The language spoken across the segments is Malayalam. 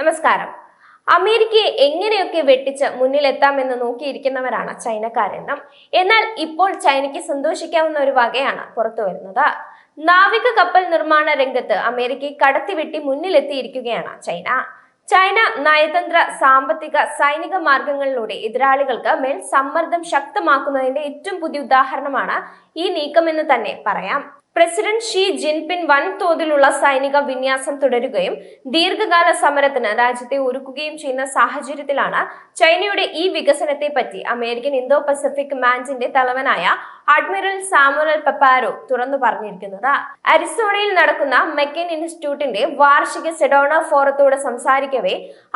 നമസ്കാരം. അമേരിക്കയെ എങ്ങനെയൊക്കെ വെട്ടിച്ച് മുന്നിലെത്താമെന്ന് നോക്കിയിരിക്കുന്നവരാണ് ചൈനക്കാരെന്നും എന്നാൽ ഇപ്പോൾ ചൈനയ്ക്ക് സന്തോഷിക്കാവുന്ന ഒരു വകയാണ് പുറത്തു വരുന്നത്. നാവിക കപ്പൽ നിർമ്മാണ രംഗത്ത് അമേരിക്കയെ കടത്തിവെട്ടി മുന്നിലെത്തിയിരിക്കുകയാണ് ചൈന. ചൈന നയതന്ത്ര സാമ്പത്തിക സൈനിക മാർഗങ്ങളിലൂടെ എതിരാളികൾക്ക് മേൽ സമ്മർദ്ദം ശക്തമാക്കുന്നതിന്റെ ഏറ്റവും പുതിയ ഉദാഹരണമാണ് ഈ നീക്കമെന്ന് തന്നെ പറയാം. പ്രസിഡന്റ് ഷീ ജിൻപിൻ വൻതോതിലുള്ള സൈനിക വിന്യാസം തുടരുകയും ദീർഘകാല സമരത്തിന് രാജ്യത്തെ ഒരുക്കുകയും ചെയ്യുന്ന സാഹചര്യത്തിലാണ് ചൈനയുടെ ഈ വികസനത്തെ പറ്റി അമേരിക്കൻ ഇന്തോ പസഫിക് കമാൻഡിന്റെ തലവനായ അഡ്മിറൽ സാമുവൽ പെപ്പാരോ തുറന്നു പറഞ്ഞിരിക്കുന്നത്. അരിസോണയിൽ നടക്കുന്ന മെക്കൻ ഇൻസ്റ്റിറ്റ്യൂട്ടിന്റെ വാർഷിക സെഡോണ ഫോറത്തോട് സംസാരിക്കവേ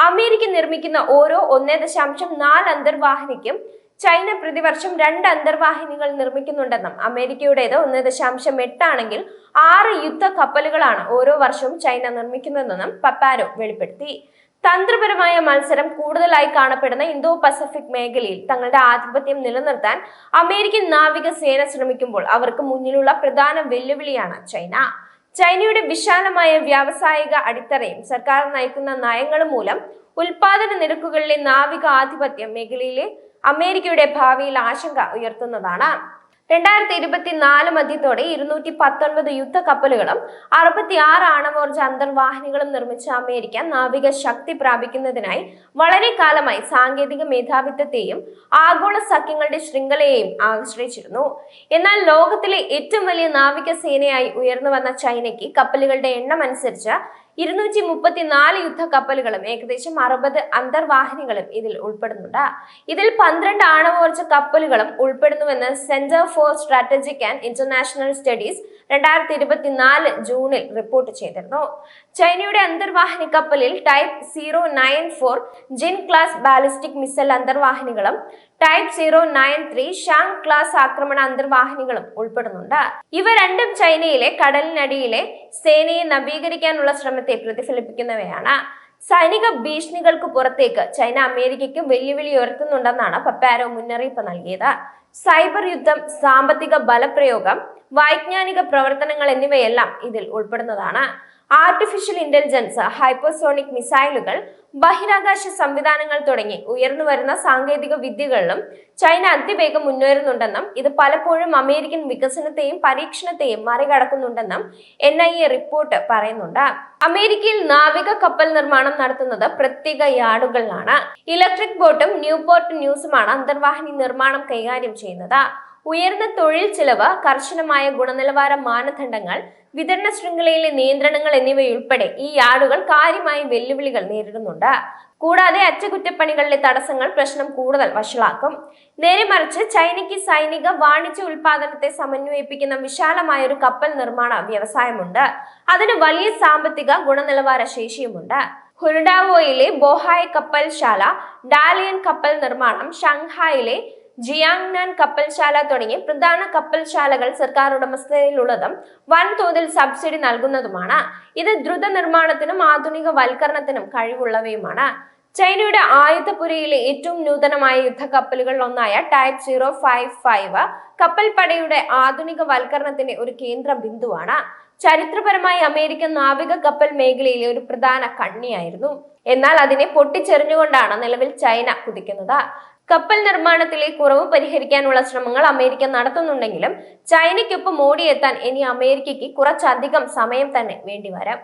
അമേരിക്ക നിർമ്മിക്കുന്ന ഓരോ ഒന്നേ ദശാംശം നാല് അന്തർവാഹിനിക്കും ചൈന പ്രതിവർഷം രണ്ട് അന്തർവാഹിനികൾ നിർമ്മിക്കുന്നുണ്ടെന്നും അമേരിക്കയുടേത് ഒന്ന് ദശാംശം എട്ടാണെങ്കിൽ ആറ് യുദ്ധ കപ്പലുകളാണ് ഓരോ വർഷവും ചൈന നിർമ്മിക്കുന്നതെന്നും പപ്പാരോ വെളിപ്പെടുത്തി. തന്ത്രപരമായ മത്സരം കൂടുതലായി കാണപ്പെടുന്ന ഇന്തോ പസഫിക് മേഖലയിൽ തങ്ങളുടെ ആധിപത്യം നിലനിർത്താൻ അമേരിക്കൻ നാവിക സേന ശ്രമിക്കുമ്പോൾ അവർക്ക് മുന്നിലുള്ള പ്രധാന വെല്ലുവിളിയാണ് ചൈന. ചൈനയുടെ വിശാലമായ വ്യാവസായിക അടിത്തറയും സർക്കാർ നയിക്കുന്ന നയങ്ങളും മൂലം ഉൽപാദന നിരക്കുകളിലെ നാവിക ആധിപത്യം മേഖലയിലെ അമേരിക്കയുടെ ഭാവിയിൽ ആശങ്ക ഉയർത്തുന്നതാണ്. രണ്ടായിരത്തി ഇരുപത്തിനാല് മധ്യത്തോടെ ഇരുന്നൂറ്റി പത്തൊൻപത് യുദ്ധ കപ്പലുകളും അറുപത്തി ആറ് ആണവോർജ അന്തർവാഹിനികളും നിർമ്മിച്ച അമേരിക്ക നാവിക ശക്തി പ്രാപിക്കുന്നതിനായി വളരെ കാലമായി സാങ്കേതിക മേധാവിത്വത്തെയും ആഗോള സഖ്യങ്ങളുടെ ശൃംഖലയെയും ആശ്രയിച്ചിരുന്നു. എന്നാൽ ലോകത്തിലെ ഏറ്റവും വലിയ നാവിക സേനയായി ഉയർന്നു വന്ന ചൈനയ്ക്ക് കപ്പലുകളുടെ എണ്ണം അനുസരിച്ച് ഇരുന്നൂറ്റി മുപ്പത്തിനാല് യുദ്ധ കപ്പലുകളും ഏകദേശം അറുപത് അന്തർവാഹിനികളും ഇതിൽ ഉൾപ്പെടുന്നുണ്ട്. ഇതിൽ പന്ത്രണ്ട് ആണവോർജ കപ്പലുകളും ഉൾപ്പെടുന്നുവെന്ന് centre for strategic and international studies രണ്ടായിരത്തി ഇരുപത്തിനാല് ജൂണിൽ റിപ്പോർട്ട് ചെയ്തിരുന്നു. ചൈനയുടെ അന്തർവാഹിനി കപ്പലിൽ type zero nine four Jin class ballistic missile അന്തർവാഹിനികളും type zero nine three Shang class ആക്രമണ അന്തർവാഹിനികളും ഉൾപ്പെടുന്നുണ്ട്. ഇവ രണ്ടും ചൈനയിലെ കടലിനടിയിലെ സേനയെ നവീകരിക്കാനുള്ള ശ്രമത്തെ പ്രതിഫലിപ്പിക്കുന്നവയാണ്. സൈനിക ഭീഷണികൾക്ക് പുറത്തേക്ക് ചൈന അമേരിക്കയ്ക്ക് വെല്ലുവിളി ഉയർത്തുന്നുണ്ടെന്നാണ് പപ്പാരോ മുന്നറിയിപ്പ് നൽകിയത്. സൈബർ യുദ്ധം സാമ്പത്തിക ബലപ്രയോഗം വൈജ്ഞാനിക പ്രവർത്തനങ്ങൾ എന്നിവയെല്ലാം ഇതിൽ ഉൾപ്പെടുന്നതാണ്. ആർട്ടിഫിഷ്യൽ ഇന്റലിജൻസ് ഹൈപ്പർസോണിക് മിസൈലുകൾ ബഹിരാകാശ സംവിധാനങ്ങൾ തുടങ്ങി ഉയർന്നു വരുന്ന സാങ്കേതിക വിദ്യകളിലും ചൈന അതിവേഗം മുന്നേറുന്നുണ്ടെന്നും ഇത് പലപ്പോഴും അമേരിക്കൻ വികസനത്തെയും പരീക്ഷണത്തെയും മറികടക്കുന്നുണ്ടെന്നും എൻ ഐ എ റിപ്പോർട്ട് പറയുന്നുണ്ട്. അമേരിക്കയിൽ നാവിക കപ്പൽ നിർമ്മാണം നടത്തുന്നത് പ്രത്യേക യാർഡുകളിലാണ്. ഇലക്ട്രിക് ബോട്ടും ന്യൂപോർട്ട് ന്യൂസുമാണ് അന്തർവാഹിനി നിർമ്മാണം കൈകാര്യം ചെയ്യുന്നത്. ഉയർന്ന തൊഴിൽ ചെലവ് കർശനമായ ഗുണനിലവാര മാനദണ്ഡങ്ങൾ വിതരണ ശൃംഖലയിലെ നിയന്ത്രണങ്ങൾ എന്നിവയുൾപ്പെടെ ഈ യാർഡുകൾ കാര്യമായ വെല്ലുവിളികൾ നേരിടുന്നുണ്ട്. കൂടാതെ അറ്റകുറ്റപ്പണികളിലെ തടസ്സങ്ങൾ പ്രശ്നം കൂടുതൽ വഷളാക്കും. നേരെ മറിച്ച് ചൈനയ്ക്ക് സൈനിക വാണിജ്യ ഉൽപാദനത്തെ സമന്വയിപ്പിക്കുന്ന വിശാലമായ ഒരു കപ്പൽ നിർമ്മാണ വ്യവസായമുണ്ട്. അതിന് വലിയ സാമ്പത്തിക ഗുണനിലവാര ശേഷിയുമുണ്ട്. ഹുർഡാവോയിലെ ബോഹായ് കപ്പൽശാല ഡാലിയൻ കപ്പൽ നിർമ്മാണം ഷാങ്ഹായിലെ ജിയാങ്നാൻ കപ്പൽശാല തുടങ്ങി പ്രധാന കപ്പൽശാലകൾ സർക്കാർ ഉടമസ്ഥതയിലുള്ളതും വൻതോതിൽ സബ്സിഡി നൽകുന്നതുമാണ്. ഇത് ദ്രുത നിർമ്മാണത്തിനും ആധുനിക വൽക്കരണത്തിനും കഴിവുള്ളവയുമാണ്. ചൈനയുടെ ആയുധപുരയിലെ ഏറ്റവും നൂതനമായ യുദ്ധക്കപ്പലുകളിൽ ഒന്നായ ടൈപ്പ് സീറോ ഫൈവ് ഫൈവ് കപ്പൽപ്പടയുടെ ആധുനിക വൽക്കരണത്തിന്റെ ഒരു കേന്ദ്ര ബിന്ദുവാണ് ചരിത്രപരമായി അമേരിക്കൻ നാവിക കപ്പൽ മേഖലയിലെ ഒരു പ്രധാന കണ്ണിയായിരുന്നു. എന്നാൽ അതിനെ പൊട്ടിച്ചെറിഞ്ഞുകൊണ്ടാണ് നിലവിൽ ചൈന കുതിക്കുന്നത്. കപ്പൽ നിർമ്മാണത്തിലെ കുറവ് പരിഹരിക്കാനുള്ള ശ്രമങ്ങൾ അമേരിക്ക നടത്തുന്നുണ്ടെങ്കിലും ചൈനയ്ക്കൊപ്പം ഓടിയെത്താൻ ഇനി അമേരിക്കയ്ക്ക് കുറച്ചധികം സമയം തന്നെ വേണ്ടിവരാം.